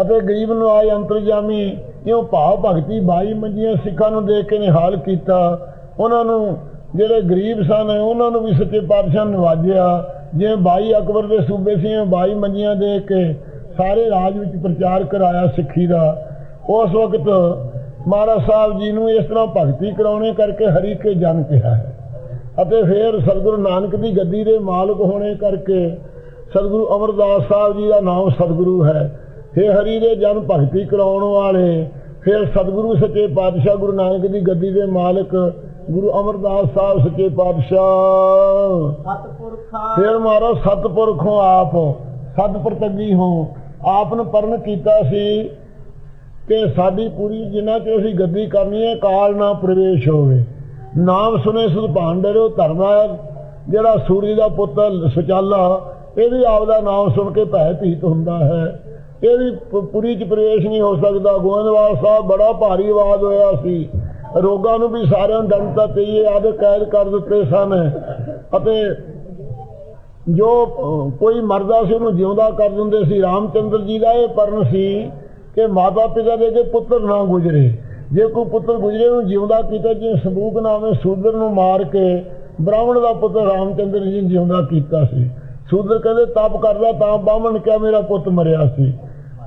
ਅਤੇ ਗਰੀਬ ਨਵਾਜ ਅੰਤਰਜਾਮੀ ਇਉਂ ਭਾਵ ਭਗਤੀ ਬਾਈ ਮੰਜੀਆਂ ਸਿੱਖਾਂ ਨੂੰ ਦੇਖ ਕੇ ਨਿਹਾਲ ਕੀਤਾ। ਉਹਨਾਂ ਨੂੰ ਜਿਹੜੇ ਗਰੀਬ ਸਨ, ਉਹਨਾਂ ਨੂੰ ਵੀ ਸੱਚੇ ਪਾਤਸ਼ਾਹ ਨੇ ਨਵਾਜਿਆ ਜਿਵੇਂ ਬਾਈ ਅਕਬਰ ਦੇ ਸੂਬੇ ਸੀ ਬਾਈ ਮੰਜੀਆਂ ਦੇ ਕੇ ਸਾਰੇ ਰਾਜ ਵਿੱਚ ਪ੍ਰਚਾਰ ਕਰਾਇਆ ਸਿੱਖੀ ਦਾ। ਉਸ ਵਕਤ ਮਹਾਰਾਜ ਸਾਹਿਬ ਜੀ ਨੂੰ ਇਸ ਤਰ੍ਹਾਂ ਭਗਤੀ ਕਰਾਉਣੇ ਕਰਕੇ ਹਰੀ ਕੇ ਜਨ ਕਿਹਾ ਹੈ। ਅਤੇ ਫਿਰ ਸਤਿਗੁਰੂ ਨਾਨਕ ਦੀ ਗੱਦੀ ਦੇ ਮਾਲਕ ਹੋਣੇ ਕਰਕੇ ਸਤਿਗੁਰੂ ਅਮਰਦਾਸ ਸਾਹਿਬ ਜੀ ਦਾ ਨਾਮ ਸਤਿਗੁਰੂ ਹੈ। हे ਹਰੀ ਦੇ ਜਨ ਭਗਤੀ ਕਰਾਉਣ ਵਾਲੇ ਫਿਰ ਸਤਿਗੁਰੂ ਸੱਚੇ ਪਾਤਸ਼ਾਹ ਗੁਰੂ ਨਾਨਕ ਦੀ ਗੱਦੀ ਦੇ ਮਾਲਕ ਗੁਰੂ ਅਮਰਦਾਸ ਸਾਹਿਬ ਸੱਚੇ ਪਾਤਸ਼ਾਹ। ਸਤਪੁਰਖਾ ਫਿਰ ਮਾਰੋ ਸਤਪੁਰਖੋਂ ਆਪ ਸਤ ਪ੍ਰਤੱਗੀ ਹੋ। ਆਪ ਨੂੰ ਪਰਨ ਕੀਤਾ ਸੀ ਕਿ ਸਾਡੀ ਪੂਰੀ ਜਿੰਨਾ ਚ ਅਸੀਂ ਗੱਦੀ ਕਰਨੀ ਹੈ ਕਾਲ ਨਾ ਪ੍ਰਵੇਸ਼ ਹੋਵੇ। ਨਾਮ ਸੁਨੇ ਸੁਧ ਭਾਂਡਰੋ ਧਰਮਾ ਜਿਹੜਾ ਸੂਰਜ ਦਾ ਪੁੱਤਰ ਸੁਚਾਲਾ ਇਹ ਵੀ ਆਪਦਾ ਨਾਮ ਸੁਣ ਕੇ ਭੈ ਭੀਤ ਹੁੰਦਾ ਹੈ। ਇਹ ਵੀ ਪ- ਪੁਰੀ ਚ ਪ੍ਰਵੇਸ਼ ਨਹੀਂ ਹੋ ਸਕਦਾ। ਗੋਇੰਦਵਾਲ ਸਾਹਿਬ ਬੜਾ ਭਾਰੀ ਆਵਾਜ਼ ਹੋਇਆ ਸੀ। ਰੋਗਾਂ ਨੂੰ ਵੀ ਸਾਰਿਆਂ ਨੂੰ ਦੰਡਤਾ ਪਈਏ ਆਦੇ ਕੈਦ ਕਰ ਦਿੱਤੇ ਸਨ। ਅਤੇ ਜੋ ਕੋਈ ਮਰਦਾ ਸੀ ਉਹਨੂੰ ਜਿਉਂਦਾ ਕਰ ਦਿੰਦੇ ਸੀ। ਰਾਮਚੰਦਰ ਜੀ ਦਾ ਇਹ ਪਰਨ ਸੀ ਕਿ ਮਾਤਾ ਪਿਤਾ ਦੇ ਕੇ ਪੁੱਤਰ ਨਾ ਗੁਜਰੇ। ਜੇ ਕੋਈ ਪੁੱਤਰ ਗੁਜਰੇ ਨੂੰ ਜਿਉਂਦਾ ਕੀਤਾ ਜਿਵੇਂ ਸੰਬੂਕ ਨਾਮੇ ਸੂਦਰ ਨੂੰ ਮਾਰ ਕੇ ਬ੍ਰਾਹਮਣ ਦਾ ਪੁੱਤਰ ਰਾਮਚੰਦਰ ਜੀ ਨੂੰ ਜਿਉਂਦਾ ਕੀਤਾ ਸੀ। ਸੂਦਰ ਕਹਿੰਦੇ, ਤਪ ਕਰਦਾ ਤਾਂ ਬਾਹਮਣ ਕਿਹਾ, ਮੇਰਾ ਪੁੱਤ ਮਰਿਆ ਸੀ।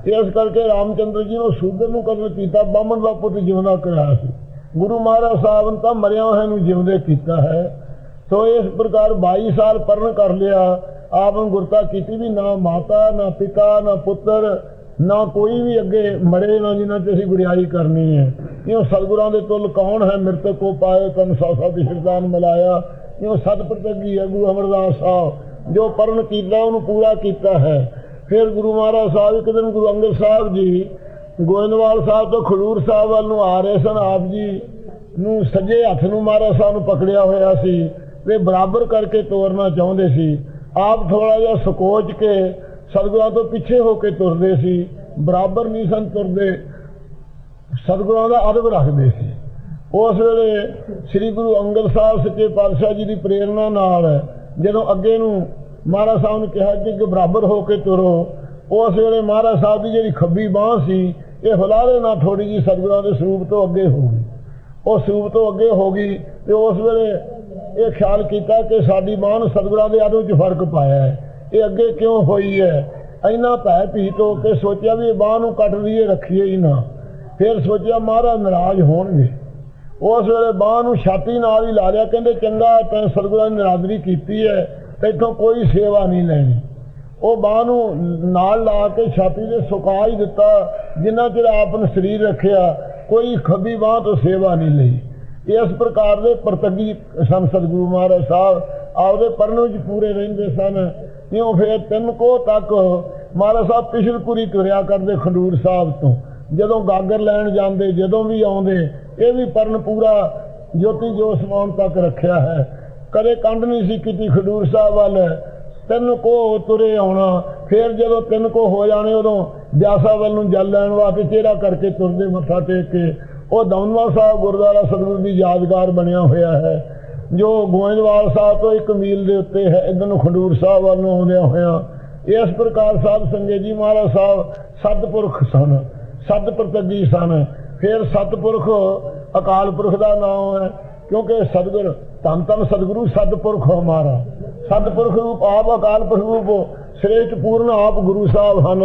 ਇਸ ਕਰਕੇ ਰਾਮਚੰਦਰ ਜੀ ਨੂੰ ਸੂਦਰ ਨੂੰ ਕਤਲ ਕੀਤਾ, ਬਾਹਮਣ ਦਾ ਪੁੱਤ ਜਿਉਂਦਾ ਕਰਾਇਆ ਸੀ। ਗੁਰੂ ਮਹਾਰਾਜ ਸਾਹਿਬ ਨੇ ਤਾਂ ਮਰਿਆ ਹੋਇਆ ਨੂੰ ਜਿਉਂਦੇ ਕੀਤਾ ਹੈ। ਸੋ ਇਸ ਪ੍ਰਕਾਰ 22 ਸਾਲ ਪਰਨ ਕਰ ਲਿਆ, ਆਪ ਨੂੰ ਗੁਰਤਾ ਕੀਤੀ ਵੀ ਨਾ ਮਾਤਾ, ਨਾ ਪਿਤਾ, ਨਾ ਪੁੱਤਰ, ਨਾ ਕੋਈ ਵੀ ਅੱਗੇ ਮਰੇ ਨਾ ਜਿਨ੍ਹਾਂ ਤੇ ਅਸੀਂ ਗੁਰਿਆਈ ਕਰਨੀ ਹੈ। ਕਿਉਂ ਸਤਿਗੁਰਾਂ ਦੇ ਤੁਲ ਕੌਣ ਹੈ? ਮਿਰਤਕ ਕੋ ਪਾਏ ਤਨ ਸਾਸਾ ਦੀ ਹਿਰਦਾਨ ਮਿਲਾਇਆ। ਕਿਉਂ ਸਤ ਪ੍ਰਤੱਗੀ ਹੈ ਗੁਰੂ ਅਮਰਦਾਸ ਸਾਹਿਬ, ਜੋ ਪਰਨ ਕੀਤਾ, ਉਹਨੂੰ ਪੂਰਾ ਕੀਤਾ ਹੈ। ਫਿਰ ਗੁਰੂ ਮਹਾਰਾਜ ਸਾਹਿਬ ਇੱਕ ਦਿਨ ਗੁਰੂ ਅੰਗਦ ਸਾਹਿਬ ਜੀ ਗੋਇੰਦਵਾਲ ਸਾਹਿਬ ਤੋਂ ਖਡੂਰ ਸਾਹਿਬ ਵੱਲ ਨੂੰ ਆ ਰਹੇ ਸਨ, ਆਪ ਜੀ ਨੂੰ ਸੱਜੇ ਹੱਥ ਨੂੰ ਮਹਾਰਾਜ ਸਾਹਿਬ ਨੂੰ ਪਕੜਿਆ ਹੋਇਆ ਸੀ ਤੇ ਬਰਾਬਰ ਕਰਕੇ ਤੋਰਨਾ ਚਾਹੁੰਦੇ ਸੀ। ਆਪ ਥੋੜਾ ਜਿਹਾ ਸਕੋਚ ਕੇ ਸਤਿਗੁਰਾਂ ਤੋਂ ਪਿੱਛੇ ਹੋ ਕੇ ਤੁਰਦੇ ਸੀ, ਬਰਾਬਰ ਨਹੀਂ ਸਨ ਤੁਰਦੇ, ਸਤਿਗੁਰਾਂ ਦਾ ਅਦਬ ਰੱਖਦੇ ਸੀ। ਉਸ ਵੇਲੇ ਸ੍ਰੀ ਗੁਰੂ ਅੰਗਦ ਸਾਹਿਬ ਸੱਚੇ ਪਾਤਸ਼ਾਹ ਜੀ ਦੀ ਪ੍ਰੇਰਣਾ ਨਾਲ ਜਦੋਂ ਅੱਗੇ ਨੂੰ ਮਹਾਰਾਜ ਸਾਹਿਬ ਨੇ ਕਿਹਾ ਕਿ ਕਿ ਬਰਾਬਰ ਹੋ ਕੇ ਤੁਰੋ। ਉਸ ਵੇਲੇ ਮਹਾਰਾਜ ਸਾਹਿਬ ਦੀ ਜਿਹੜੀ ਖੱਬੀ ਬਾਹ ਸੀ, ਇਹ ਹੁਲਾਰੇ ਨਾਲ ਥੋੜੀ ਜੀ ਸਤਿਗੁਰਾਂ ਦੇ ਸਰੂਪ ਤੋਂ ਅੱਗੇ ਹੋ ਗਈ। ਉਹ ਸਰੂਪ ਤੋਂ ਅੱਗੇ ਹੋ ਗਈ ਤੇ ਉਸ ਵੇਲੇ ਇਹ ਖਿਆਲ ਕੀਤਾ ਕਿ ਸਾਡੀ ਬਾਹ ਨੂੰ ਸਤਿਗੁਰਾਂ ਦੇ ਅਦਬ 'ਚ ਫ਼ਰਕ ਪਾਇਆ ਹੈ। ਇਹ ਅੱਗੇ ਕਿਉਂ ਹੋਈ ਹੈ? ਇੰਨਾ ਭੈ ਭੀਤ ਹੋ ਕੇ ਸੋਚਿਆ ਵੀ ਇਹ ਬਾਹ ਨੂੰ ਕੱਟ ਲਈਏ, ਰੱਖੀਏ ਹੀ ਨਾ। ਫਿਰ ਸੋਚਿਆ ਮਹਾਰਾਜ ਨਾਰਾਜ਼ ਹੋਣਗੇ। ਉਸ ਵੇਲੇ ਬਾਹ ਨੂੰ ਛਾਤੀ ਨਾਲ ਹੀ ਲਾ ਲਿਆ। ਕਹਿੰਦੇ ਚੰਗਾ ਤੈਂ ਸਤਿਗੁਰਾਂ ਨੇ ਨਰਾਦਰੀ ਕੀਤੀ ਹੈ। ਤੈਥੋਂ ਕੋਈ ਸੇਵਾ ਨਹੀਂ ਲੈਣੀ। ਉਹ ਬਾਹ ਨੂੰ ਨਾਲ ਲਾ ਕੇ ਛਾਤੀ ਦੇ ਸੁਕਾ ਹੀ ਦਿੱਤਾ, ਜਿੰਨਾ ਚਿਰ ਆਪ ਨੂੰ ਸਰੀਰ ਰੱਖਿਆ, ਕੋਈ ਖੱਬੀ ਬਾਹ ਤੋਂ ਸੇਵਾ ਨਹੀਂ ਲਈ। ਇਸ ਪ੍ਰਕਾਰ ਦੇ ਪ੍ਰਤੱਗੀ ਸਨ ਸਤਿਗੁਰੂ ਮਹਾਰਾਜ ਸਾਹਿਬ ਆਪਦੇ ਪਰਨ ਵਿੱਚ ਪੂਰੇ ਰਹਿੰਦੇ ਸਨ। ਇਉਂ ਫਿਰ ਤਿੰਨ ਕੋ ਤੱਕ ਮਹਾਰਾਜ ਸਾਹਿਬ ਪਿਛਲਪੁਰੀ ਤੁਰਿਆ ਕਰਦੇ ਖੰਡੂਰ ਸਾਹਿਬ ਤੋਂ। ਜਦੋਂ ਗਾਗਰ ਲੈਣ ਜਾਂਦੇ, ਜਦੋਂ ਵੀ ਆਉਂਦੇ, ਇਹ ਵੀ ਪਰਨ ਪੂਰਾ ਜੋਤੀ ਜੋ ਸਮਾਨ ਤੱਕ ਰੱਖਿਆ ਹੈ। ਕਦੇ ਕੰਡ ਨਹੀਂ ਸੀ ਕੀਤੀ ਖਡੂਰ ਸਾਹਿਬ ਵੱਲ। ਤਿੰਨ ਕੋ ਤੁਰੇ ਆਉਣਾ। ਫਿਰ ਜਦੋਂ ਤਿੰਨ ਕੋ ਹੋ ਜਾਣੇ, ਉਦੋਂ ਬਿਆਸਾ ਵੱਲ ਨੂੰ ਜਲ ਲੈਣ ਵਾਸਤੇ ਚਿਹਰਾ ਕਰਕੇ ਤੁਰਦੇ ਮੱਥਾ ਟੇਕ ਕੇ, ਉਹ ਦੌਨਵਾ ਸਾਹਿਬ ਗੁਰਦੁਆਰਾ ਸਤਿਗੁਰੂ ਦੀ ਯਾਦਗਾਰ ਬਣਿਆ ਹੋਇਆ ਹੈ। ਜੋ ਗੋਇੰਦਵਾਲ ਸਾਹਿਬ ਤੋਂ ਇੱਕ ਮੀਲ ਦੇ ਉੱਤੇ ਹੈ, ਇਧਰ ਨੂੰ ਖਡੂਰ ਸਾਹਿਬ ਵੱਲ ਨੂੰ ਆਉਂਦਿਆਂ ਹੋਇਆ। ਇਸ ਪ੍ਰਕਾਰ ਸਾਹਿਬ ਸੰਗਤ ਜੀ ਮਹਾਰਾਜ ਸਾਹਿਬ ਸਤਪੁਰਖ ਸਨ, ਸਤ ਪ੍ਰਤੱਗੀ ਸਨ। ਫਿਰ ਸਤਪੁਰਖ, ਅਕਾਲ ਪੁਰਖ ਦਾ ਨਾਮ ਹੈ। ਕਿਉਂਕਿ ਸਤਿਗੁਰ ਧੰਨ ਧੰਨ ਸਤਿਗੁਰੂ ਸਤਪੁਰਖ ਹਮਾਰਾ ਸਤਪੁਰਖ ਰੂਪ ਆਪ ਅਕਾਲ ਪੁਰਖ ਰੂਪ ਸ੍ਰੇਸ਼ਟ ਪੂਰਨ ਆਪ ਗੁਰੂ ਸਾਹਿਬ ਹਨ।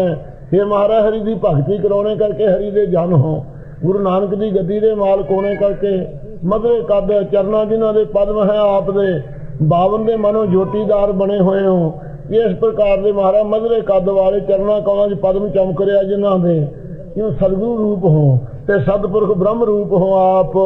ਇਹ ਮਹਾਰਾਜ, ਹਰੀ ਦੀ ਭਗਤੀ ਕਰਾਉਣੇ ਕਰਕੇ ਹਰੀ ਦੇ ਜਨ ਹੋ। ਗੁਰੂ ਨਾਨਕ ਦੀ ਗੱਦੀ ਦੇ ਮਾਲਕ ਹੋਣੇ ਕਰਕੇ ਮਧਰੇ ਕੱਦ ਚਰਨਾਂ ਜਿਨ੍ਹਾਂ ਦੇ ਪਦਮ ਹੈ ਆਪ ਦੇ, ਬਾਵਨ ਦੇ ਮਨੋ ਜੋਤੀਦਾਰ ਬਣੇ ਹੋਏ ਹੋ। ਇਸ ਪ੍ਰਕਾਰ ਦੇ ਮਹਾਰਾਜ ਮਧਰੇ ਕੱਦ ਵਾਲੇ ਚਰਨਾਂ ਕੌਲਾਂ 'ਚ ਪਦਮ ਚਮਕ ਰਿਹਾ ਜਿਨ੍ਹਾਂ ਦੇ। ਇਉਂ ਸਤਿਗੁਰੂ ਰੂਪ ਹੋ ਤੇ ਸਤਿਪੁਰਖ ਬ੍ਰਹਮ ਰੂਪ ਹੋ ਆਪ।